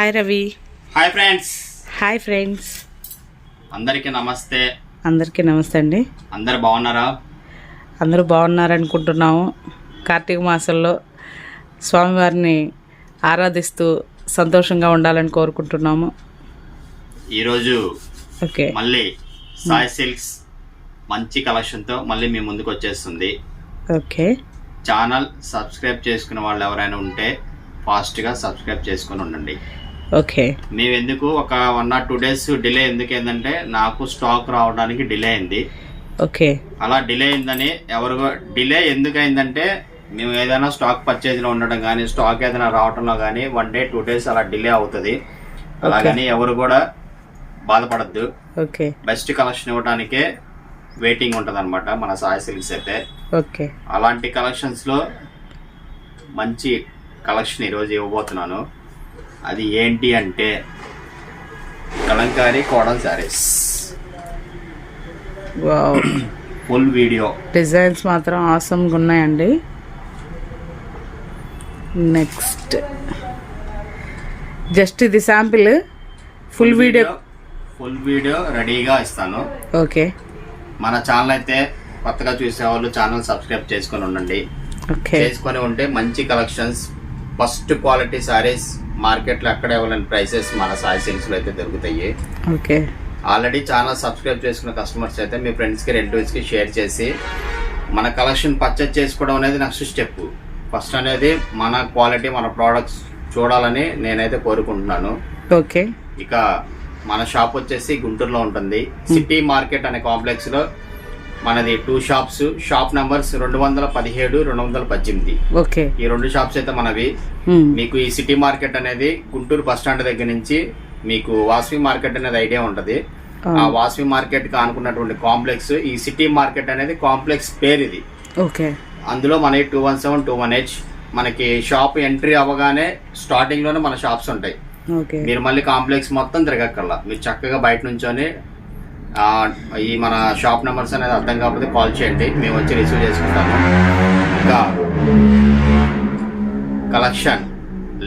Hi Ravi. Hi friends. Hi friends. అందరికీ నమస్తే. అందరికీ నమస్తే అండి. అందరు బాగున్నారా? అందరూ బాగున్నారనుకుంటున్నాము. కార్తీక మాసంలో స్వామివారిని ఆరాధిస్తూ సంతోషంగా ఉండాలని కోరుకుంటున్నాము. ఈరోజు ఓకే. మళ్ళీ సాయి సిల్క్స్ మంచి కలెక్షన్తో మళ్ళీ మీ ముందుకు వచ్చేస్తుంది. ఓకే. ఛానల్ సబ్స్క్రైబ్ చేసుకున్న వాళ్ళు ఎవరైనా ఉంటే ఫాస్ట్గా సబ్స్క్రైబ్ చేసుకుని ఉండండి. ఓకే మేము ఎందుకు ఒక one or two days delay ఎందుకు ఏంటంటే నాకు స్టాక్ రావడానికి డిలే అయింది. ఓకే అలా డిలే అయిందని ఎవరు డిలే ఎందుకు అయిందంటే మేము ఏదైనా స్టాక్ పర్చేజ్లో ఉండడం కానీ స్టాక్ ఏదైనా రావడంలో కానీ వన్ డే టూ డేస్ అలా డిలే అవుతుంది. అలాగని ఎవరు కూడా బాధపడద్దు. ఓకే బెస్ట్ కలెక్షన్ ఇవ్వడానికే వెయిటింగ్ ఉంటుంది అనమాట మన సాయి సిల్క్స్ అయితే. ఓకే అలాంటి కలెక్షన్స్లో మంచి కలెక్షన్ ఈరోజు ఇవ్వబోతున్నాను. అది ఏంటి అంటే Kalamkari కోడల్ saris. Wow. Full video. Designs మాత్రం ఆసమ్గా ఉన్నాయండి. నెక్స్ట్. జస్ట్ ఇది sample. Full video. Full video రెడీగా ఇస్తాను. ఓకే. మన ఛానల్ అయితే కొత్తగా చూసే వాళ్ళు ఛానల్ సబ్స్క్రైబ్ చేసుకొని ఉండండి. ఓకే. చేసుకొని ఉంటే మంచి కలెక్షన్స్ ఫస్ట్ క్వాలిటీ సారీస్ మార్కెట్లో ఎక్కడ ఇవ్వలేని ప్రైసెస్ మన సాయి లో అయితే దొరుకుతాయి. ఓకే. ఆల్రెడీ ఛానల్ సబ్స్క్రైబ్ చేసుకున్న కస్టమర్స్ అయితే మీ ఫ్రెండ్స్కి కి షేర్ చేసి మన కలెక్షన్ పర్చేజ్ చేసుకోవడం అనేది నెక్స్ట్ స్టెప్ ఫస్ట్ అనేది మన క్వాలిటీ మన ప్రోడక్ట్స్ చూడాలని నేనైతే కోరుకుంటున్నాను. ఓకే. ఇక మన షాప్ వచ్చేసి గుంటూరులో ఉంటుంది. సిటీ మార్కెట్ అనే కాంప్లెక్స్లో మనది టూ షాప్స్ షాప్ నంబర్స్ రెండు వందల పదిహేడు రెండు వందల పద్దెనిమిది. ఓకే. ఈ రెండు షాప్స్ అయితే మనవి. మీకు ఈ సిటీ మార్కెట్ అనేది గుంటూరు బస్ స్టాండ్ దగ్గర నుంచి మీకు వాసవి మార్కెట్ అనేది ఐడియా ఉంటది. ఆ. వాసవి మార్కెట్కి ఆనుకున్నటువంటి కాంప్లెక్స్ ఈ సిటీ మార్కెట్ అనేది కాంప్లెక్స్ పేరు ఇది. ఓకే. అందులో మన two one seven two one H మనకి షాప్ ఎంట్రీ అవ్వగానే స్టార్టింగ్లోనే మన షాప్స్ ఉంటాయి. మీరు మళ్ళీ కాంప్లెక్స్ మొత్తం తిరగక్కర్లా. మీరు చక్కగా బయట నుంచొని ఈ మన షాప్ నెంబర్స్ అనేది అర్థం కాకపోతే కాల్ చేయండి. మేము వచ్చి రిసీవ్ చేసుకుంటాము. ఇంకా కలెక్షన్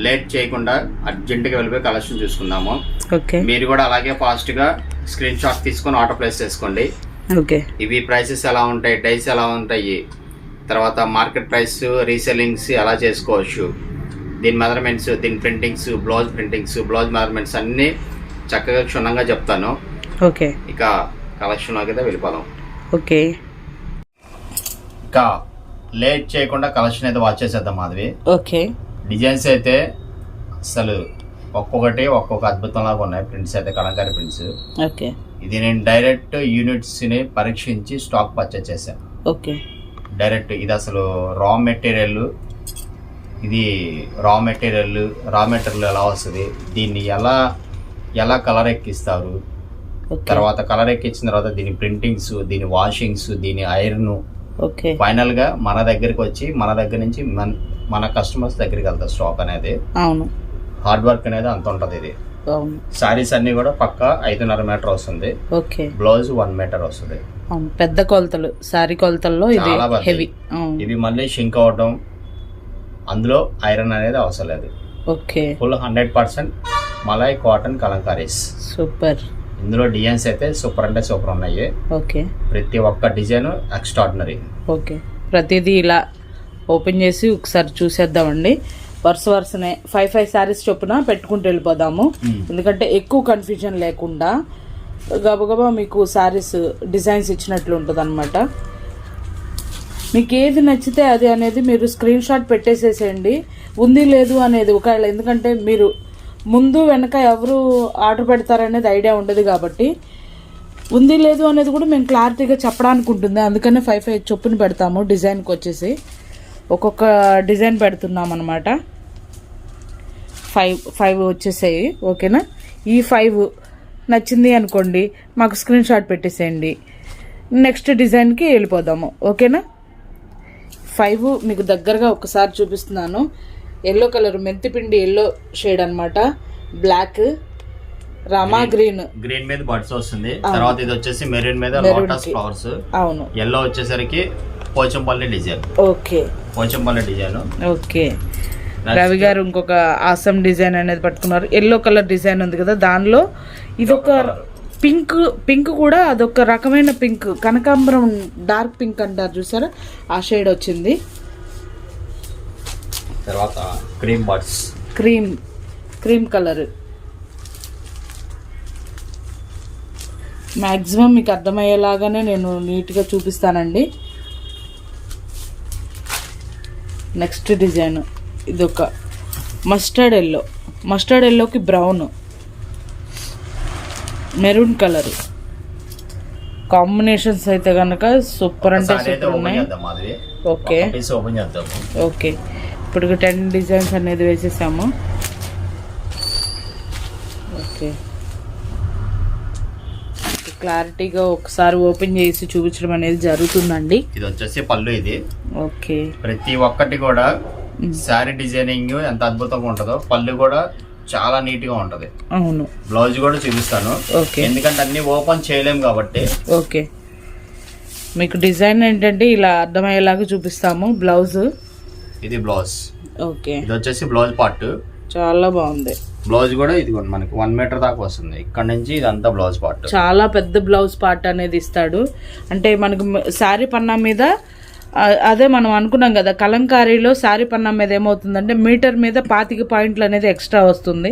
లేట్ చేయకుండా అర్జెంటుగా వెళ్ళిపోయి కలెక్షన్ చూసుకుందాము. ఓకే. మీరు కూడా అలాగే ఫాస్ట్గా స్క్రీన్ షాట్ తీసుకొని ఆర్డర్ ప్లేస్ చేసుకోండి. ఓకే. ఇవి ప్రైసెస్ ఎలా ఉంటాయి డైస్ ఎలా ఉంటాయి తర్వాత మార్కెట్ ప్రైస్ రీసెల్లింగ్స్ ఎలా చేసుకోవచ్చు దీని మెజర్మెంట్స్ దీని printings blouse printings blouse measurements అన్నీ చక్కగా క్షుణ్ణంగా చెప్తాను. ఓకే. ఇక కలెక్షన్లోకి అయితే వెళ్ళిపోదాం. ఓకే. ఇక లేట్ చేయకుండా కలెక్షన్ అయితే వాచ్ చేసేద్దాం మాధవి. ఓకే. డిజైన్స్ అయితే అసలు ఒక్కొక్కటి ఒక్కొక్క అద్భుతంలాగా ఉన్నాయి. ప్రింట్స్ అయితే కలంకారీ ప్రింట్స్. ఓకే. ఇది నేను డైరెక్ట్ యూనిట్స్ని పరీక్షించి స్టాక్ పర్చేస్ చేశాను. ఓకే. డైరెక్ట్ ఇది అసలు రా మెటీరియల్. ఇది రా మెటీరియల్ రా మెటీరియల్ ఎలా వస్తుంది? దీన్ని ఎలా ఎలా కలర్ ఎక్కిస్తారు? తర్వాత కలర్ ఎక్కించిన తర్వాత దీని ప్రింటింగ్స్ దీని వాషింగ్స్ దీని ఐరన్. ఓకే ఫైనల్గా మన దగ్గరికి వచ్చి మన దగ్గర నుంచి మన మన కస్టమర్స్ దగ్గరికి వెళ్తారు స్టాక్ అనేది. అవును. హార్డ్ వర్క్ అనేది అంత ఉంటుంది ఇది. శారీస్ అన్ని కూడా పక్క ఐదున్నర మీటర్ వస్తుంది. ఓకే బ్లౌజ్ వన్ మీటర్ వస్తుంది. పెద్ద కొలతలు సారీ కొలతల్లో ఇది. హెవీ ఇవి మళ్ళీ షింక్ అవడం అందులో ఐరన్ అనేది అవసరం లేదు. Okay full hundred percent malai cotton Kalamkaris. Super ఇందులో డిజైన్స్ అయితే సూపర్ అంటే సూపర్ ఉన్నాయి. ఓకే. ప్రతి ఒక్క డిజైన్ ఎక్స్ట్రాడినరీ. ఓకే. ప్రతిదీ ఇలా ఓపెన్ చేసి ఒకసారి చూసేద్దామండి. వరుస వరుసనే ఫైవ్ ఫైవ్ శారీస్ చొప్పున పెట్టుకుంటూ వెళ్ళిపోదాము. ఎందుకంటే ఎక్కువ కన్ఫ్యూజన్ లేకుండా గబగబా మీకు శారీస్ డిజైన్స్ ఇచ్చినట్లు ఉంటుంది అనమాట మీకు ఏది నచ్చితే అది అనేది మీరు స్క్రీన్ షాట్ పెట్టేసేసేయండి. ఉంది లేదు అనేది ఒకవేళ ఎందుకంటే మీరు ముందు వెనక ఎవరు ఆర్డర్ పెడతారనేది ఐడియా ఉండదు కాబట్టి. ఉంది లేదు అనేది కూడా మేము క్లారిటీగా చెప్పడానికి ఉంటుంది. అందుకనే ఫైవ్ ఫైవ్ చొప్పున పెడతాము. డిజైన్కి వచ్చేసి. ఒక్కొక్క డిజైన్ పెడుతున్నాం అనమాట ఫైవ్ ఫైవ్ వచ్చేసాయి. ఓకేనా? ఈ ఫైవ్ నచ్చింది అనుకోండి. మాకు స్క్రీన్ షాట్ పెట్టేసేయండి. నెక్స్ట్ డిజైన్కి వెళ్ళిపోదాము. ఓకేనా? ఫైవ్ మీకు దగ్గరగా ఒకసారి చూపిస్తున్నాను. ఎల్లో కలర్ మెంతిపిండి ఎల్లో షేడ్ అన్నమాట. బ్లాక్ రామా గ్రీన్ గ్రీన్ మీద బడ్స్ వస్తుంది. తర్వాత ఇది వచ్చేసి మెరూన్ మీద లోటస్. ఫ్లవర్స్. అవును. ఎల్లో వచ్చేసరికి Pochampally design. Okay. Pochampally design. Okay. Ravi garu ఇంకొక ఆసమ్ డిజైన్ అనేది పట్టుకున్నారు. ఎల్లో కలర్ డిజైన్ ఉంది కదా దానిలో. ఇదొక పింక్ పింక్ కూడా అదొక రకమైన పింక్. కనకాంబరం డార్క్ పింక్ అంటారు చూసారా? ఆ షేడ్ వచ్చింది. తర్వాత cream birds cream cream colour. Maximum మీకు అర్థమయ్యేలాగానే నేను నీట్గా చూపిస్తానండి. Next design. ఇదొక మస్టర్డ్ ఎల్లో. మస్టర్డ్ ఎల్లోకి బ్రౌన్. Maroon colour. కాంబినేషన్స్ అయితే కనుక సూపర్ అంటే సూపర్ ఉన్నాయి. ఓకే. ఓకే. ఇప్పుడు టెన్ డిజైన్స్ అనేది వేసేసాము. ఓకే. క్లారిటీగా ఒకసారి ఓపెన్ చేసి చూపించడం అనేది జరుగుతుందండి. ఇది వచ్చేసి పళ్ళు ఇది. ఓకే. ప్రతి ఒక్కటి కూడా శారీ డిజైనింగ్ ఎంత అద్భుతంగా ఉంటుందో పళ్ళు కూడా చాలా నీట్గా ఉంటది. అవును. బ్లౌజ్ కూడా చూపిస్తాను. ఓకే. ఎందుకంటే అన్ని ఓపెన్ చేయలేం కాబట్టి. ఓకే. మీకు డిజైన్ ఏంటంటే ఇలా అర్థమయ్యేలాగా చూపిస్తాము. బ్లౌజ్ ఇది బ్లౌజ్. ఓకే. ఇది వచ్చేసి బ్లౌజ్ పార్ట్. చాలా బాగుంది. బ్లౌజ్ కూడా ఇది మనకి వన్ మీటర్ దాకా వస్తుంది. ఇక్కడ నుంచి ఇదంతా బ్లౌజ్ పార్ట్. చాలా పెద్ద బ్లౌజ్ పార్ట్ అనేది ఇస్తాడు. అంటే మనకు శారీ పన్నా మీద అదే మనం అనుకున్నాం కదా కలంకారీలో శారీ పన్నా మీద ఏమవుతుందంటే మీటర్ మీద పాతిక పాయింట్లు అనేది ఎక్స్ట్రా వస్తుంది.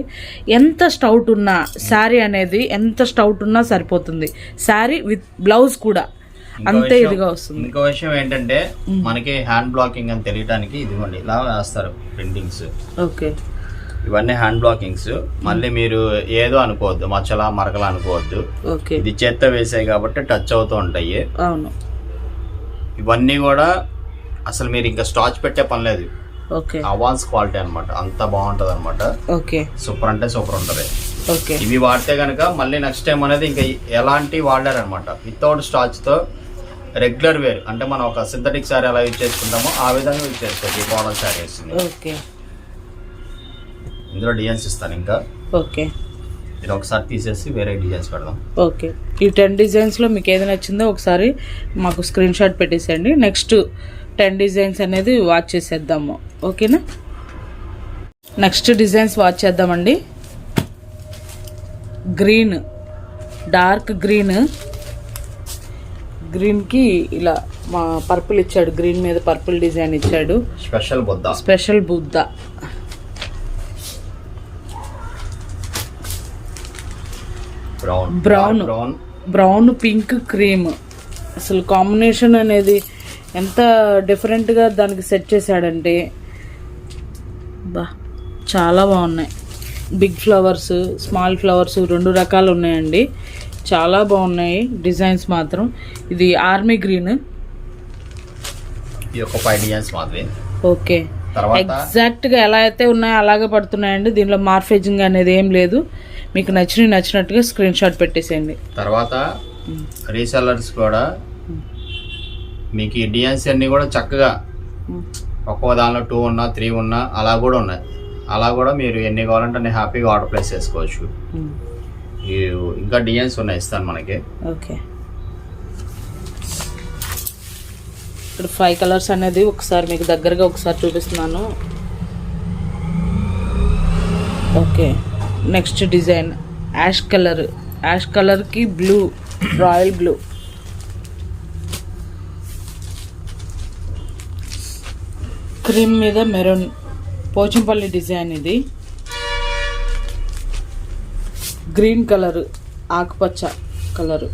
ఎంత స్టౌట్ ఉన్నా శారీ అనేది ఎంత స్టౌట్ ఉన్నా సరిపోతుంది. శారీ విత్ బ్లౌజ్ కూడా. అంతే ఇదిగా వస్తుంది. ఇంకో విషయం ఏంటంటే మనకి హ్యాండ్ బ్లాకింగ్ అని తెలియడానికి ఇదిగోండి ఇలా వేస్తారు ప్రింటింగ్స్ ఓకే. ఇవన్నీ హ్యాండ్ బ్లాకింగ్స్ మళ్ళీ మీరు ఏదో అనుకోవద్దు మచ్చలా మరకలా అనుకోవద్దు. ఓకే. ఇది చేత్తో వేసాయి కాబట్టి టచ్ అవుతూ ఉంటాయి. అవును. ఇవన్నీ కూడా అసలు మీరు ఇంకా స్టాచ్ పెట్టే పని లేదు. ఓకే. అవాన్స్ క్వాలిటీ అన్నమాట. అంత బాగుంటది అనమాట ఓకే. సూపర్ అంటే సూపర్ ఉంటది. ఓకే. ఇవి వాడితే కనుక మళ్ళీ నెక్స్ట్ టైం అనేది ఇంకా ఎలాంటి వాడారనమాట వితౌట్ స్టాచ్తో రెగ్యులర్ వేర్ అంటే మనం ఒక సింథటిక్ శారీ ఎలా యూజ్ చేసుకుంటామో ఆ విధంగా యూజ్ చేసుకోవచ్చు ఈ మోడల్ శారీస్ ఓకే. ఇందులో డిజైన్స్ ఇస్తాను ఇంకా. ఓకే. ఇది ఒకసారి తీసేసి వేరే డిజైన్స్ పెడదాం. ఓకే. ఈ టెన్ డిజైన్స్లో మీకు ఏది నచ్చిందో ఒకసారి మాకు స్క్రీన్ షాట్ పెట్టేసేయండి. నెక్స్ట్ టెన్ డిజైన్స్ అనేది వాచ్ చేసేద్దాము. ఓకేనా? నెక్స్ట్ డిజైన్స్ వాచ్ చేద్దామండి. గ్రీన్ డార్క్ గ్రీన్ గ్రీన్కి ఇలా మా పర్పుల్ ఇచ్చాడు. గ్రీన్ మీద పర్పుల్ డిజైన్ ఇచ్చాడు. Special Buddha special Buddha. Brown. Brown. Brown pink cream. అసలు కాంబినేషన్ అనేది ఎంత డిఫరెంట్గా దానికి సెట్ చేశాడంటే బా చాలా బాగున్నాయి. బిగ్ ఫ్లవర్స్ స్మాల్ ఫ్లవర్స్ రెండు రకాలు ఉన్నాయండి. చాలా బాగున్నాయి డిజైన్స్ మాత్రం. ఇది ఆర్మీ గ్రీన్. ఓకే. తర్వాత ఎగ్జాక్ట్గా ఎలా అయితే ఉన్నాయో అలాగే పడుతున్నాయండి. దీనిలో మార్ఫేజింగ్ అనేది ఏం లేదు. మీకు నచ్చిన నచ్చినట్టుగా స్క్రీన్ షాట్ పెట్టేసేయండి. తర్వాత రీసెల్లర్స్ కూడా మీకు ఈ డిజైన్స్ అన్ని కూడా చక్కగా ఒక్కో దానిలో టూ ఉన్నా త్రీ ఉన్నా అలా కూడా ఉన్నాయి. అలా కూడా మీరు ఎన్ని కావాలంటే హ్యాపీగా ఆర్డర్ ప్లేస్ చేసుకోవచ్చు. ఇంకా డిజైన్స్ ఉన్నాయి ఇస్తాను మనకి. ఓకే. ఇక్కడ ఫైవ్ కలర్స్ అనేది ఒకసారి మీకు దగ్గరగా ఒకసారి చూపిస్తున్నాను. Okay. Next design ash colour ash కలర్కి బ్లూ రాయల్ బ్లూ క్రీమ్ మీద మెరూన్ పోచంపల్లి డిజైన్ ఇది. గ్రీన్ కలర్ ఆకుపచ్చ కలరు.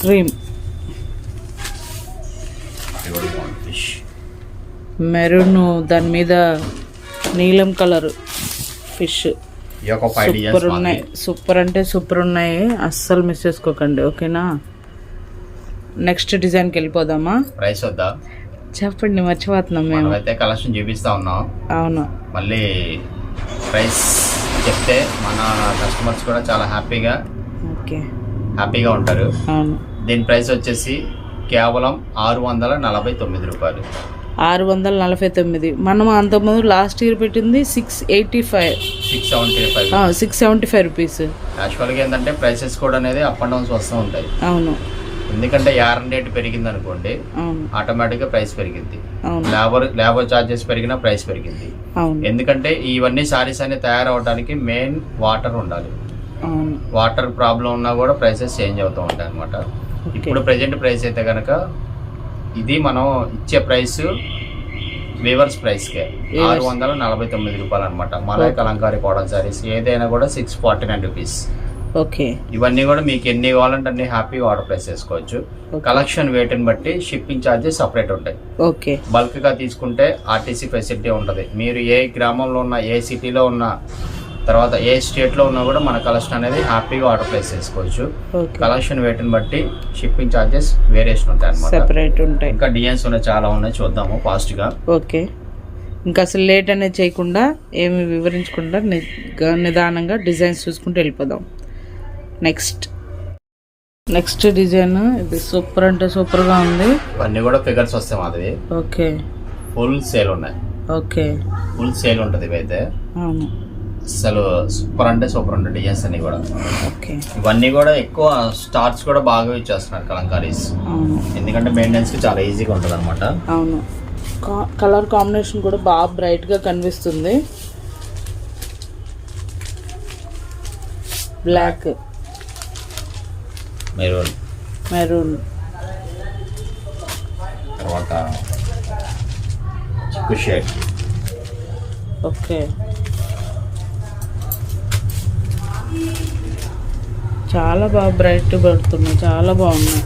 క్రీమ్. మెరూన్ దాని మీద నీలం కలర్ ఫిష్. సూపర్ ఉన్నాయి. సూపర్ అంటే సూపర్ ఉన్నాయి. అస్సలు మిస్ చేసుకోకండి ఓకేనా? నెక్స్ట్ డిజైన్కి వెళ్ళిపోదామా? ప్రైస్ వద్దా? చెప్పండి మర్చిపోతున్నాం మేము. మనమైతే కలెక్షన్ చూపిస్తా ఉన్నాం. అవును. మళ్ళీ ప్రైస్ చెప్తే మన కస్టమర్స్ కూడా చాలా హ్యాపీగా ఓకే. హ్యాపీగా ఉంటారు. దీని ప్రైస్ వచ్చేసి కేవలం ఆరు వందల నలభై తొమ్మిది రూపాయలు. ఆరు వందల నలభై తొమ్మిది. మనం అంతకుముందు లాస్ట్ ఇయర్ పెట్టింది six eighty five six seventy five six seventy five rupees యాక్చువల్గా ఏంటంటే ప్రైసెస్ కూడా అనేది అప్ అండ్ డౌన్స్ వస్తూ ఉంటాయి. అవును. ఎందుకంటే యారన్ రేట్ పెరిగింది అనుకోండి ఆటోమేటిక్గా ప్రైస్ పెరిగింది. లేబర్ లేబర్ ఛార్జెస్ పెరిగినా ప్రైస్ పెరిగింది. ఎందుకంటే ఇవన్నీ సారీస్ అన్ని తయారవడానికి మెయిన్ వాటర్ ఉండాలి. వాటర్ ప్రాబ్లం ఉన్నా కూడా ప్రైసెస్ చేంజ్ అవుతూ ఉంటాయి అనమాట ఇప్పుడు ప్రెజెంట్ ప్రైస్ అయితే కనుక ఇది మనం ఇచ్చే ప్రైస్ వీవర్స్ ప్రైస్కే ఆరు వందల నలభై తొమ్మిది రూపాయలు అనమాట మలై కలంకారీ కాటన్ సారీస్ ఏదైనా కూడా six forty nine rupees okay ఇవన్నీ కూడా మీకు ఎన్ని కావాలంటే అన్ని హ్యాపీగా ఆర్డర్ ప్లేస్ చేసుకోవచ్చు. కలెక్షన్ వెయిట్ని బట్టి షిప్పింగ్ ఛార్జెస్ సపరేట్ ఉంటాయి. ఓకే బల్క్గా తీసుకుంటే ఆర్టీసీ ఫెసిలిటీ ఉంటుంది. మీరు ఏ గ్రామంలో ఉన్న ఏ సిటీలో ఉన్న తర్వాత ఏ స్టేట్లో ఉన్నా కూడా మన కలెక్షన్ అనేది హ్యాపీగా ఆర్డర్ ప్లేస్ చేసుకోవచ్చు. కలెక్షన్ వెయిట్ని బట్టి షిప్పింగ్ ఛార్జెస్ వేరియేషన్ ఉంటాయి అనమాట సెపరేట్ ఉంటాయి. ఇంకా డిజైన్స్ ఉన్నాయి చాలా ఉన్నాయి చూద్దాము ఫాస్ట్గా ఓకే ఇంకా అసలు లేట్ అనేది చేయకుండా ఏమి వివరించకుండా ని- గా- నిదానంగా డిజైన్స్ చూసుకుంటూ వెళ్ళిపోదాం. నెక్స్ట్. నెక్స్ట్ డిజైన్ ఇది సూపర్ అంటే సూపర్గా ఉంది. ఇవన్నీ కూడా ఫిగర్స్ వస్తాయి మాది ఓకే. ఫుల్ సేల్ ఉన్నాయి. ఓకే. ఫుల్ సేల్ ఉంటుంది ఇవైతే. అవును. అసలు సూపర్ అంటే సూపర్ ఉంటాయి డిజైన్స్ అన్ని కూడా. ఓకే. ఇవన్నీ కూడా ఎక్కువ స్టార్ట్స్ కూడా బాగా ఇచ్చేస్తున్నారు కలంకారీస్. ఎందుకంటే మెయింటెనెన్స్కి చాలా ఈజీగా ఉంటుంది అనమాట అవును. కలర్ కాంబినేషన్ కూడా బాగా బ్రైట్గా కనిపిస్తుంది. బ్లాక్ మీరు మెరూన్. తర్వాత చిక్కు షేడ్. ఓకే. చాలా బాగా బ్రైట్ పడుతున్నాయి చాలా బాగున్నాయి.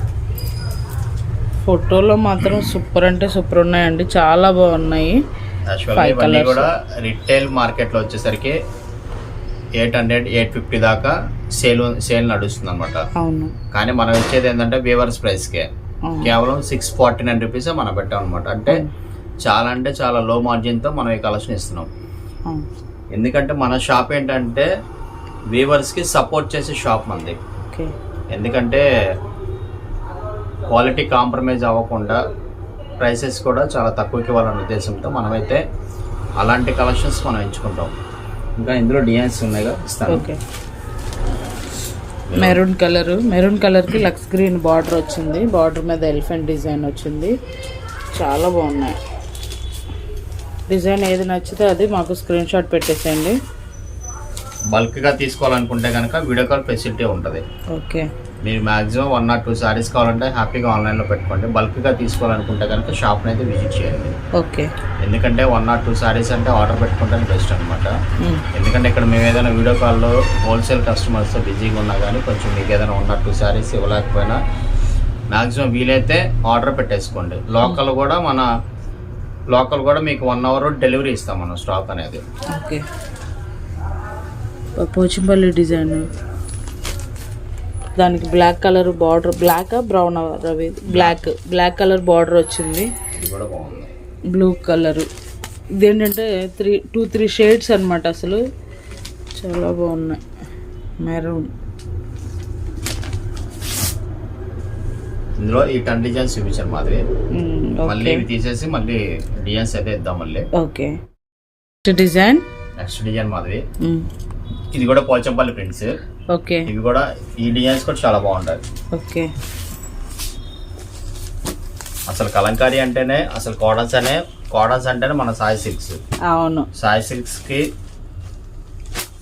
ఫోటోలో మాత్రం సూపర్ అంటే సూపర్ ఉన్నాయండి చాలా బాగున్నాయి. కూడా రిటైల్ మార్కెట్లో వచ్చేసరికి ఎయిట్ హండ్రెడ్ ఎయిట్ ఫిఫ్టీ దాకా సేల్ సేల్ నడుస్తుంది అనమాట అవును. కానీ మనం ఇచ్చేది ఏంటంటే వీవర్స్ ప్రైస్కే. కేవలం సిక్స్ ఫార్టీ నైన్ రూపీస్ మనం పెట్టాం అనమాట అంటే చాలా అంటే చాలా లో మార్జిన్తో మనం ఈ కలెక్షన్ ఇస్తున్నాం. ఎందుకంటే మన షాప్ ఏంటంటే వీవర్స్కి సపోర్ట్ చేసే షాప్ మనది ఎందుకంటే క్వాలిటీ కాంప్రమైజ్ అవ్వకుండా ప్రైసెస్ కూడా చాలా తక్కువకి ఇవ్వాలనే ఉద్దేశంతో మనమైతే అలాంటి కలెక్షన్స్ మనం ఎంచుకుంటాం. ఇంకా ఇందులో డిజైన్స్ ఉన్నాయిగా ఇస్తాను. ఓకే. Maroon colour. మెరూన్ కలర్కి లక్స్ గ్రీన్ బార్డర్ వచ్చింది. బార్డర్ మీద ఎలిఫెంట్ డిజైన్ వచ్చింది. చాలా బాగున్నాయి. డిజైన్ ఏది నచ్చితే అది మాకు స్క్రీన్ షాట్ పెట్టేసేయండి. బల్క్గా తీసుకోవాలనుకుంటే కనుక వీడియో కాల్ ఫెసిలిటీ ఉంటుంది. ఓకే. మీరు maximum one or two saris కావాలంటే హ్యాపీగా ఆన్లైన్లో పెట్టుకోండి. బల్క్గా తీసుకోవాలనుకుంటే కనుక షాప్ని అయితే విజిట్ చేయండి. ఓకే. ఎందుకంటే వన్ ఆర్ టూ సారీస్ అంటే ఆర్డర్ పెట్టుకుంటే బెస్ట్ అనమాట మ్మ్. ఎందుకంటే ఇక్కడ మేము ఏదైనా వీడియో కాల్లో హోల్సేల్ కస్టమర్స్ బిజీగా ఉన్నా కానీ కొంచెం మీకు ఏదైనా వన్ ఆర్ టూ సారీస్ ఇవ్వలేకపోయినా మ్యాక్సిమం వీలైతే ఆర్డర్ పెట్టేసుకోండి. లోకల్ కూడా మన లోకల్ కూడా మీకు వన్ అవర్ డెలివరీ ఇస్తాం మనం స్టాక్ అనేది. ఓకే. పోచంపల్లి డిజైన్ దానికి black colour border black brown Ravi black black colour border వచ్చింది. ఇది కూడా బాగుంది బ్లూ కలరు ఇదేంటంటే త్రీ టూ త్రీ షేడ్స్ అన్నమాట అసలు. చాలా బాగున్నాయి. మెరూన్ ఇందులో ఈ టెన్ డిజైన్స్ చూపించారు మాది మళ్ళీ ఓకే ఇవి తీసేసి మళ్ళీ డిజైన్స్ అయితే ఇద్దాం మళ్ళీ. ఓకే డిజైన్ నెక్స్ట్ డిజైన్ మాది ఇది కూడా పోచంపల్లి ప్రింట్స్ ఓకే. ఇవి కూడా ఈ డిజైన్స్ కూడా చాలా బాగుంటాయి. ఓకే. అసలు కలంకారీ అంటేనే అసలు కాటన్స్ అనే కాటన్స్ అంటేనే మన సాయి సిల్క్స్. అవును. సాయి సిల్క్స్కి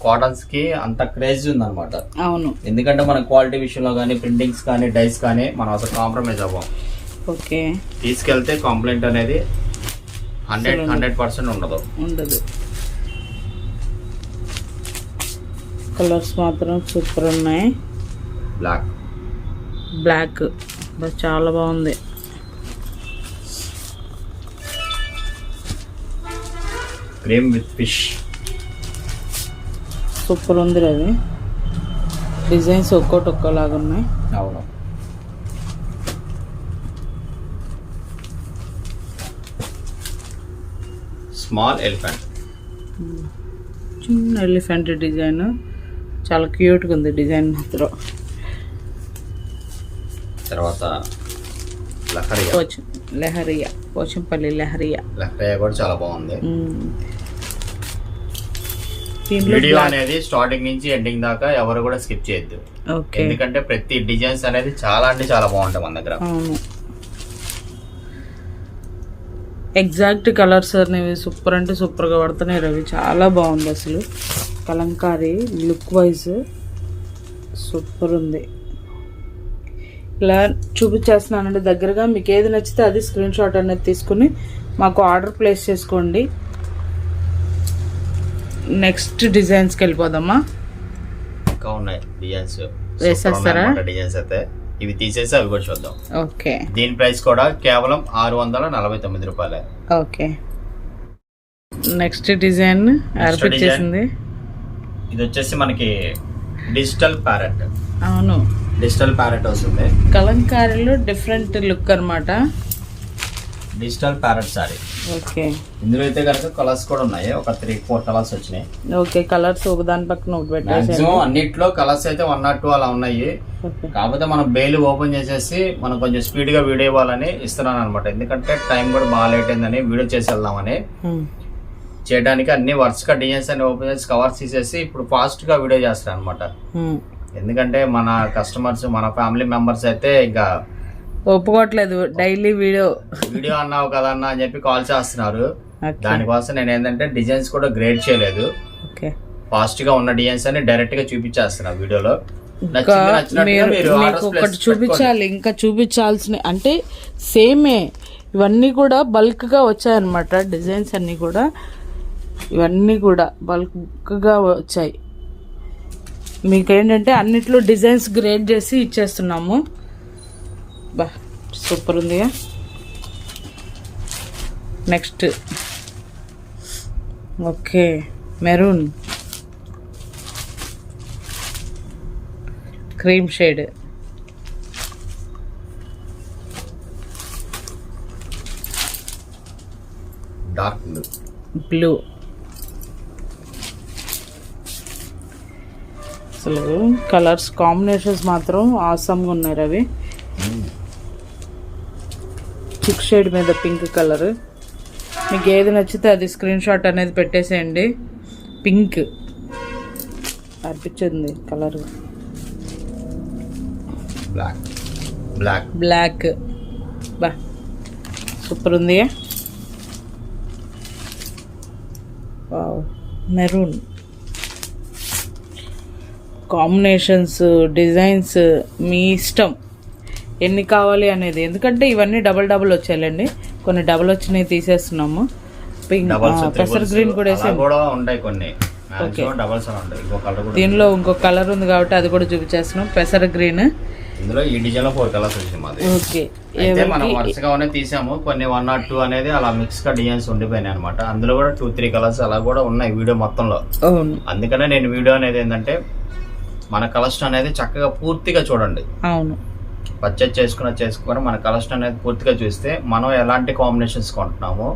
కాటన్స్కి అంత క్రేజ్ ఉందన్నమాట. అవును. ఎందుకంటే మన క్వాలిటీ విషయంలో కానీ ప్రింటింగ్స్ కానీ డైస్ కానీ మనం అసలు కాంప్రమైజ్ అవ్వం. ఓకే. తీసుకెళ్తే కంప్లైంట్ అనేది హండ్రెడ్ హండ్రెడ్ పర్సెంట్ ఉండదు. ఉండదు. కలర్స్ మాత్రం సూపర్ ఉన్నాయి. బ్లాక్ బ్లాక్ చాలా బాగుంది. క్రీమ్ విత్ ఫిష్ సూపర్ ఉంది రవి డిజైన్స్ ఒక్కోటి ఒక్కోలాగా ఉన్నాయి. అవును. స్మాల్ ఎలిఫెంట్ చిన్న ఎలిఫెంట్ డిజైన్. చాలా క్యూట్గా ఉంది డిజైన్ మాత్రం. తర్వాత లహరియా. పోచం లెహరియా పోచంపల్లి లెహరియా. లహరియా కూడా చాలా బాగుంది. వీడియో. అనేది స్టార్టింగ్ నుంచి ఎండింగ్ దాకా ఎవరు కూడా స్కిప్ చేయొద్దు. ఎందుకంటే ప్రతి డిజైన్స్ అనేది చాలా అంటే చాలా బాగుంటాయి మన దగ్గర. ఎగ్జాక్ట్ కలర్స్ అనేవి సూపర్ అంటే సూపర్గా పడుతున్నాయి రవి. చాలా బాగుంది అసలు. కలంకారీ లుక్ వైజ్ సూపర్ ఉంది. ఇలా చూపించేస్తున్నానండి. దగ్గరగా మీకు ఏది నచ్చితే అది స్క్రీన్ షాట్ అనేది తీసుకుని మాకు ఆర్డర్ ప్లేస్ చేసుకోండి. నెక్స్ట్ డిజైన్స్కి వెళ్ళిపోదామా? ఇంకా ఉన్నాయి డిజైన్స్. వేసేస్తారా? డిజైన్స్ అయితే. ఇవి తీసేసి అవి కూడా చూద్దాం. ఓకే. దీని ప్రైస్ కూడా కేవలం ఆరు వందల నలభై తొమ్మిది రూపాయలే. ఓకే. నెక్స్ట్ డిజైన్ ఏర్పాటు చేసింది. ఇది వచ్చేసి మనకి డిజిటల్ ప్యారెట్. అవును. డిజిటల్ ప్యారెట్ వస్తుంది. కలంకారీలో డిఫరెంట్ లుక్ అన్నమాట. Digital parrot sari. ఓకే. ఇందులో అయితే కనుక కలర్స్ కూడా ఉన్నాయి. ఒక త్రీ ఫోర్ కలర్స్ వచ్చినాయి. ఓకే కలర్స్ ఒక దాని పక్కన ఒకటి మాక్సిమం అన్నిట్లో కలర్స్ అయితే వన్ నాట్ టూ అలా ఉన్నాయి. కాకపోతే మనం బెయిల్ ఓపెన్ చేసేసి మనం కొంచెం స్పీడ్గా వీడియో ఇవ్వాలని ఇస్తున్నాను అనమాట ఎందుకంటే టైం కూడా బాగా లేట్ అయిందని వీడియో చేసి వెళ్దామని. చేయడానికి అన్ని వరుసగా డిజైన్స్ అన్ని ఓపెన్ చేసి కవర్స్ తీసేసి ఇప్పుడు ఫాస్ట్గా వీడియో చేస్తాను అనమాట. ఎందుకంటే మన కస్టమర్స్ మన ఫ్యామిలీ మెంబర్స్ అయితే ఇంకా ఒప్పుకోవట్లేదు. డైలీ వీడియో వీడియో అన్నావు కదా అన్న అని చెప్పి కాల్ చేస్తున్నారు. దానికోసం నేను ఏంటంటే డిజైన్స్ కూడా గ్రేడ్ చేయలేదు. ఫాస్ట్గా ఉన్న డిజైన్స్ అని డైరెక్ట్గా చూపించేస్తున్నా వీడియోలో. మీకు ఒకటి చూపించాలి. ఇంకా చూపించాల్సిన అంటే సేమే ఇవన్నీ కూడా బల్క్గా వచ్చాయన్నమాట డిజైన్స్ అన్నీ కూడా. ఇవన్నీ కూడా బల్క్గా వచ్చాయి. మీకు ఏంటంటే అన్నిట్లో డిజైన్స్ గ్రేడ్ చేసి ఇచ్చేస్తున్నాము. బా సూపర్ ఉందిగా. Next. Okay maroon. Cream shade. Dark blue. అసలు కలర్స్ కాంబినేషన్స్ మాత్రం ఆసమ్గా ఉన్నాయి రవి. చిక్ షేడ్ మీద పింక్ కలర్. మీకు ఏది నచ్చితే అది స్క్రీన్ షాట్ అనేది పెట్టేసేయండి. పింక్. అనిపించింది కలర్. బ్లాక్ బ్లాక్ బ్లాక్ బా. సూపర్ ఉంది. మెరూన్. కాంబినేషన్స్ డిజైన్స్ మీ ఇష్టం. ఎన్ని కావాలి అనేది. ఎందుకంటే ఇవన్నీ డబల్ డబల్ వచ్చాయండి కొన్ని డబల్ వచ్చినాయి తీసేస్తున్నాము. పింక్ డబల్స్ పెసర్ గ్రీన్ కూడా కూడా ఉంటాయి కొన్ని. దీనిలో ఇంకో కలర్ ఉంది కాబట్టి అది కూడా చూపించేస్తున్నాం. పెసర్ గ్రీన్. ఇందులో ఈ డిజైన్లో ఫోర్ కలర్స్ వచ్చింది మాది. ఓకే. అయితే మనం తీసాము. కొన్ని వన్ నాట్ టూ అనేది అలా మిక్స్గా డిజైన్స్ ఉండిపోయినాయి అనమాట అందులో కూడా టూ త్రీ కలర్స్ అలా కూడా ఉన్నాయి వీడియో మొత్తంలో. అందుకనే నేను వీడియో అనేది ఏంటంటే మన కలెక్షన్ అనేది చక్కగా పూర్తిగా చూడండి. అవును. పర్చేజ్ చేసుకున్న చేసుకుని మన కలెక్షన్ అనేది పూర్తిగా చూస్తే మనం ఎలాంటి కాంబినేషన్స్ కొంటున్నామో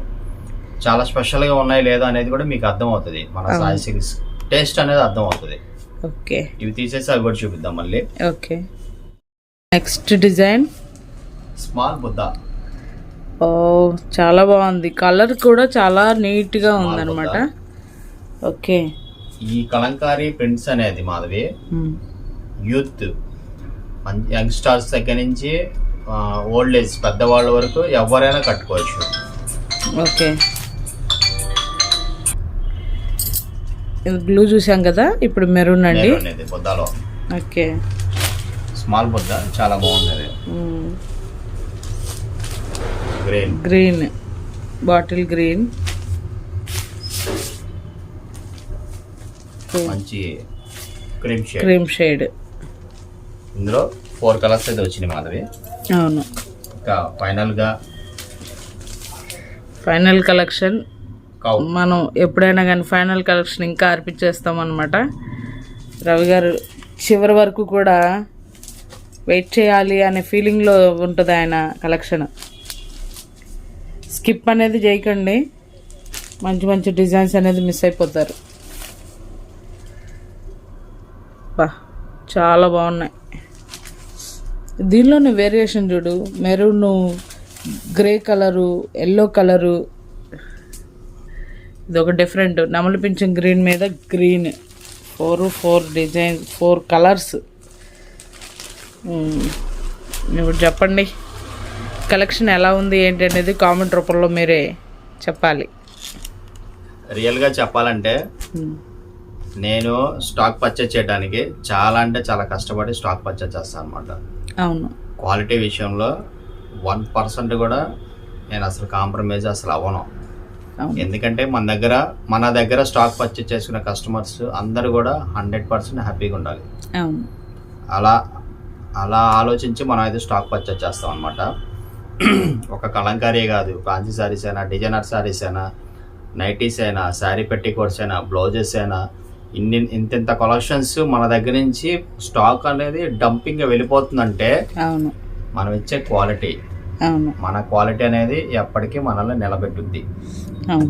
చాలా స్పెషల్గా ఉన్నాయి లేదా అనేది కూడా మీకు అర్థం అవుతుంది మన సాయి సిరీస్ టేస్ట్ అనేది అర్థం అవుతుంది ఓకే. ఇవి తీసేసి అవి కూడా చూపిద్దాం మళ్ళీ. Okay. Next design small Buddha ఓ చాలా బాగుంది. కలర్ కూడా చాలా నీట్గా ఉందన్నమాట. ఓకే. ఈ కలంకారీ ప్రింట్స్ అనేది మాధవి. యూత్ యంగ్ స్టార్స్ దగ్గర నుంచి ఓల్డ్ ఏజ్ పెద్దవాళ్ళ వరకు ఎవరైనా కట్టుకోవచ్చు. ఓకే. బ్లూ చూసాం కదా ఇప్పుడు మెరూన్ అండి. బుద్ధలో ఓకే. స్మాల్ బుద్ధ చాలా బాగుంది. గ్రీన్ గ్రీన్ బాటిల్ గ్రీన్ మంచి క్రీమ్ షేడ్. Cream shade. ఇందులో ఫోర్ కలర్స్ అయితే వచ్చినాయి మాధవి. అవును. ఇంకా ఫైనల్గా ఫైనల్ కలెక్షన్. మనం ఎప్పుడైనా కానీ ఫైనల్ కలెక్షన్ ఇంకా అర్పించేస్తాం అనమాట రవి గారు చివరి వరకు కూడా వెయిట్ చేయాలి అనే ఫీలింగ్లో ఉంటుంది ఆయన కలెక్షన్. స్కిప్ అనేది చేయకండి. మంచి మంచి డిజైన్స్ అనేది మిస్ అయిపోతారు. బా చాలా బాగున్నాయి. దీనిలోనే వేరియేషన్ చూడు maroon grey colour yellow colour. ఇది ఒక డిఫరెంట్ నెమలి పింఛం గ్రీన్ మీద green. Four four design four colours ఇప్పుడు చెప్పండి. కలెక్షన్ ఎలా ఉంది ఏంటి అనేది కామెంట్ రూపంలో మీరే చెప్పాలి. రియల్గా చెప్పాలంటే నేను స్టాక్ పర్చేజ్ చేయడానికి చాలా అంటే చాలా కష్టపడి స్టాక్ పర్చేజ్ చేస్తాను అనమాట అవును. క్వాలిటీ విషయంలో వన్ పర్సెంట్ కూడా నేను అసలు కాంప్రమైజ్ అసలు అవ్వను. అవును. ఎందుకంటే మన దగ్గర మన దగ్గర స్టాక్ పర్చేజ్ చేసుకున్న కస్టమర్స్ అందరూ కూడా హండ్రెడ్ పర్సెంట్ హ్యాపీగా ఉండాలి. అలా అలా ఆలోచించి మనం అయితే స్టాక్ పర్చేజ్ చేస్తాం అనమాట ఒక కలంకారీ కాదు ఫ్యాన్సీ శారీస్ అయినా డిజైనర్ శారీస్ అయినా నైటీస్ అయినా శారీ పెట్టి కోట్స్ అయినా బ్లౌజెస్ అయినా ఇన్ని ఇంత ఇంత కలెక్షన్స్ మన దగ్గర నుంచి స్టాక్ అనేది డంపింగ్ వెళ్ళిపోతుందంటే అవును. మనం ఇచ్చే క్వాలిటీ అవును. మన క్వాలిటీ అనేది ఎప్పటికీ మనల్ని నిలబెట్టుద్ది.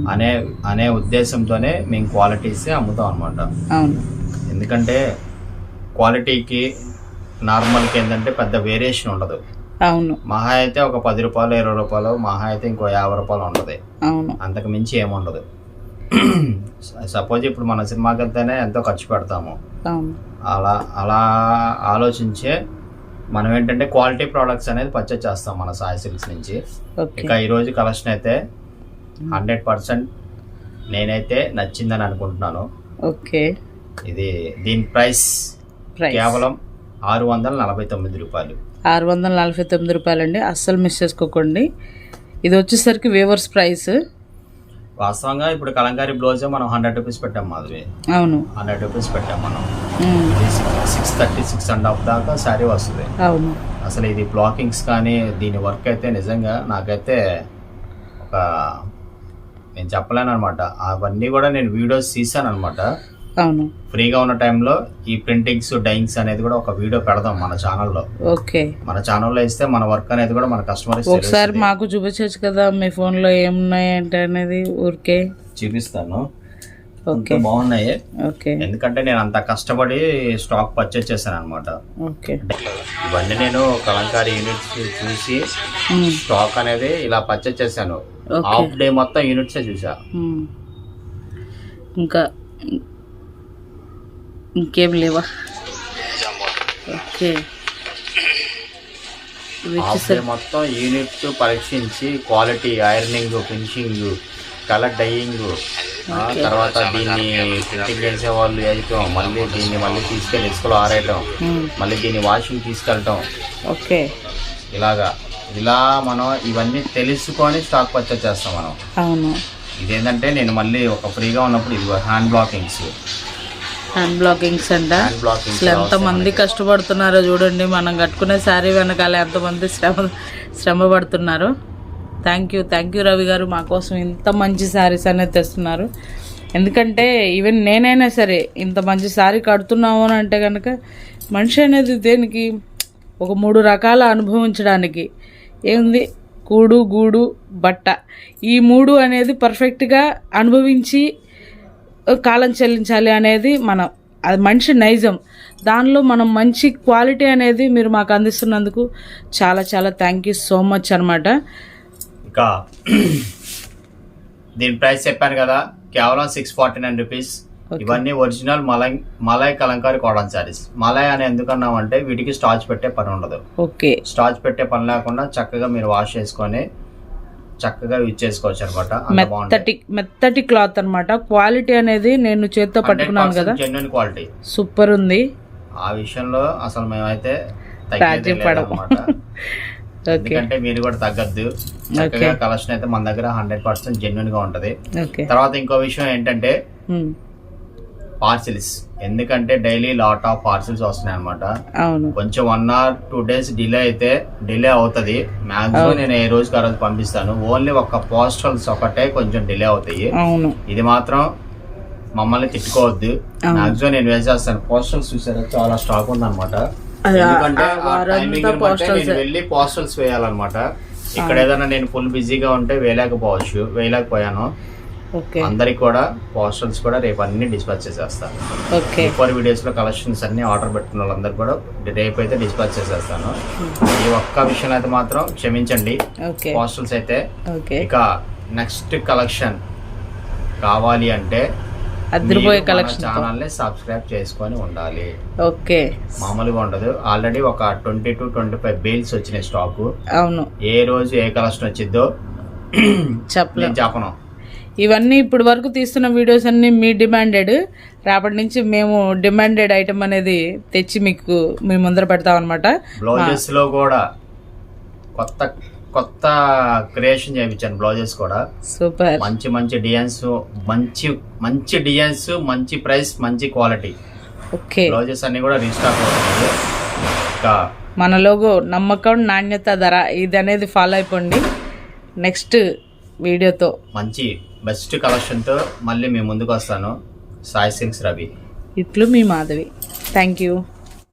అనే అనే ఉద్దేశంతోనే మేము క్వాలిటీస్ అమ్ముతాం అనమాట ఎందుకంటే క్వాలిటీకి నార్మల్కి ఏంటంటే పెద్ద వేరియేషన్ ఉండదు. అవును. మహా అయితే ఒక పది రూపాయలు ఇరవై రూపాయలు మహా అయితే ఇంకో యాభై రూపాయలు ఉంటుంది అవును. అంతకు మించి ఏముండదు. సపోజ్ ఇప్పుడు మన సినిమాకి వెళ్తేనే ఎంతో ఖర్చు పెడతాము. అలా అలా ఆలోచించే మనం ఏంటంటే క్వాలిటీ ప్రోడక్ట్స్ అనేది పర్చేజ్ చేస్తాం మన సాయి సిల్క్స్ నుంచి. ఇక ఈరోజు కలెక్షన్ అయితే హండ్రెడ్ పర్సెంట్ నేనైతే నచ్చిందని అనుకుంటున్నాను. ఓకే. ఇది దీని ప్రైస్ ప్రైస్ కేవలం ఆరు వందల నలభై తొమ్మిది రూపాయలు. ఆరు వందల నలభై తొమ్మిది రూపాయలండి. అస్సలు మిస్ చేసుకోకండి. ఇది వచ్చేసరికి వేవర్స్ ప్రైస్ వాస్తవంగా ఇప్పుడు కలంకారీ బ్లౌజే మనం హండ్రెడ్ రూపీస్ పెట్టాం మాధవి. అవును. హండ్రెడ్ రూపీస్ పెట్టాం మనం. Six thirty six and half దాకా శారీ వస్తుంది. అవును. అసలు ఇది బ్లాకింగ్స్ కానీ దీని వర్క్ అయితే నిజంగా నాకైతే ఒక నేను చెప్పలేను అనమాట అవన్నీ కూడా నేను వీడియోస్ తీసాను అనమాట అవును. ఫ్రీగా ఉన్న టైంలో ఈ ప్రింటింగ్స్ డైయింగ్స్ అనేది కూడా ఒక వీడియో పెడదాం మన ఛానల్లో. ఓకే. మన ఛానల్లో ఇస్తే మన వర్క్ అనేది కూడా మన కస్టమర్స్ ఒకసారి మాకు చూపించవచ్చు కదా మీ ఫోన్లో ఏమున్నాయి ఏంటి అనేది ఊరికే. చూపిస్తాను. ఓకే. బాగున్నాయి. ఓకే. ఎందుకంటే నేను అంత కష్టపడి స్టాక్ పర్చేజ్ చేశాను అనమాట ఓకే. ఇవన్నీ నేను కలంకారీ యూనిట్స్ చూసి స్టాక్ అనేది ఇలా పర్చేజ్ చేశాను. హాఫ్ డే మొత్తం యూనిట్సే చూసా. ఇంకా ఇంకేం లేవా? ఓకే. మొత్తం యూనిట్ పరీక్షించి quality ironing finishing colour dyeing తర్వాత దీన్ని ప్రింటింగ్ చేసే వాళ్ళు వేయటం మళ్ళీ దీన్ని మళ్ళీ తీసుకెళ్ళి ఇసుకలో ఆరేయటం ఉమ్, మళ్ళీ దీన్ని వాషింగ్ తీసుకెళ్ళటం. ఓకే. ఇలాగా. ఇలా మనం ఇవన్నీ తెలుసుకొని స్టాక్ పర్చేజ్ చేస్తాం మనం. అవును. ఇదేంటంటే నేను మళ్ళీ ఒక ఫ్రీగా ఉన్నప్పుడు ఇది హ్యాండ్ బ్లాకింగ్స్ హ్యాండ్ బ్లాకింగ్స్ అంట. అసలు ఎంతమంది కష్టపడుతున్నారో చూడండి మనం కట్టుకునే శారీ వెనకాల ఎంతమంది శ్రమ శ్రమ పడుతున్నారు. Thank you thank you Ravi గారు మా కోసం ఇంత మంచి శారీస్ అనేది తెస్తున్నారు. ఎందుకంటే ఈవెన్ నేనైనా సరే ఇంత మంచి శారీ కడుతున్నాము అని అంటే కనుక మనిషి అనేది దేనికి ఒక మూడు రకాల అనుభవించడానికి. ఏంది? కూడు గూడు బట్ట. ఈ మూడు అనేది పర్ఫెక్ట్గా అనుభవించి కాలం చెల్లించాలి అనేది మనం అది మనిషి నైజం. దానిలో మనం మంచి క్వాలిటీ అనేది మీరు మాకు అందిస్తున్నందుకు చాలా చాలా థ్యాంక్ యూ సో మచ్ అనమాట ఇంకా దీని ప్రైస్ చెప్పాను కదా కేవలం సిక్స్ ఫార్టీ నైన్ రూపీస్. ఇవన్నీ ఒరిజినల్ మలై మలై కలంకారీ కాటన్ శారీస్. మలై అని ఎందుకన్నామంటే వీటికి స్టార్చ్ పెట్టే పని ఉండదు. ఓకే. స్టార్చ్ పెట్టే పని లేకుండా చక్కగా మీరు వాష్ చేసుకొని చక్కగా యూజ్ చేసుకోవచ్చు అనమాట మెత్తటి మెత్తటి క్లాత్ అన్నమాట. క్వాలిటీ అనేది నేను చేత్తో పట్టుకున్నాను కదా. జెన్యున్ క్వాలిటీ సూపర్ ఉంది. ఆ విషయంలో అసలు మేమైతే. అనమాట ఎందుకంటే మీరు కూడా తగ్గద్దు. చక్కగా కలెక్షన్ అయితే మన దగ్గర హండ్రెడ్ పర్సెంట్ జెన్యున్గా ఉంటది. తర్వాత ఇంకో విషయం ఏంటంటే పార్సిల్స్. ఎందుకంటే డైలీ లాట్ ఆఫ్ పార్సిల్స్ వస్తున్నాయి అనమాట కొంచెం one or two days delay అయితే డిలే అవుతుంది. మాక్సిమం నేను ఏ రోజుకి ఆ రోజు పంపిస్తాను. ఓన్లీ ఒక పోస్టల్స్ ఒకటే కొంచెం డిలే అవుతాయి. ఇది మాత్రం మమ్మల్ని తిట్టుకోవద్దు. మాక్సిమం నేను వేసేస్తాను పోస్టల్స్ చూసారా? చాలా స్టాక్ ఉందన్నమాట. ఆ- ఎందుకంటే వెళ్ళి పోస్టల్స్ వేయాలన్నమాట. ఇక్కడ ఏదైనా నేను ఫుల్ బిజీగా ఉంటే వేయలేకపోవచ్చు. వేయలేకపోయాను. అందరికి కూడా పోస్టల్స్ కూడా రేపు అన్ని డిస్పాచ్ చేసేస్తాను. ఓకే బిఫోర్ వీడియోస్లో కలెక్షన్స్ అన్ని ఆర్డర్ పెట్టుకున్న వాళ్ళందరూ కూడా రేపు అయితే డిస్పాచ్ చేసేస్తాను. ఈ ఒక్క విషయం అయితే మాత్రం క్షమించండి. ఓకే పోస్టల్స్ అయితే ఓకే ఇక నెక్స్ట్ కలెక్షన్ కావాలి అంటే అదిరిపోయే కలెక్షన్ ఛానల్ని సబ్స్క్రైబ్ చేసుకొని ఉండాలి. ఓకే మామూలుగా ఉండదు. ఆల్రెడీ ఒక twenty to twenty five bales వచ్చినాయి స్టాకు అవును. ఏ రోజు ఏ కలెక్షన్ నేను చెప్పను. ఇవన్నీ ఇప్పుడు వరకు తీస్తున్న వీడియోస్ అన్ని మీ డిమాండెడ్ రేపటి నుంచి మేము డిమాండెడ్ ఐటమ్ అనేది తెచ్చి మీకు మీ ముందర పెడతాం అనమాట లో కూడా కొత్త కొత్త క్రియేషన్ చేయించాను బ్లౌజెస్ కూడా. సూపర్ మంచి మంచి డిజైన్స్ మంచి మంచి డిజైన్స్ మంచి ప్రైస్ మంచి క్వాలిటీ ఓకే బ్లౌజెస్ అన్ని కూడా రీస్టాక్ అవుతుంది. ఇంకా మన లోగో నమ్మకం నాణ్యత ధర ఇది అనేది ఫాలో అయిపోండి. నెక్స్ట్ వీడియోతో. మంచి బెస్ట్ కలెక్షన్తో మళ్ళీ మీ ముందుకు వస్తాను. సాయి సిల్క్స్ రవి. ఇట్లు మీ మాధవి. Thank you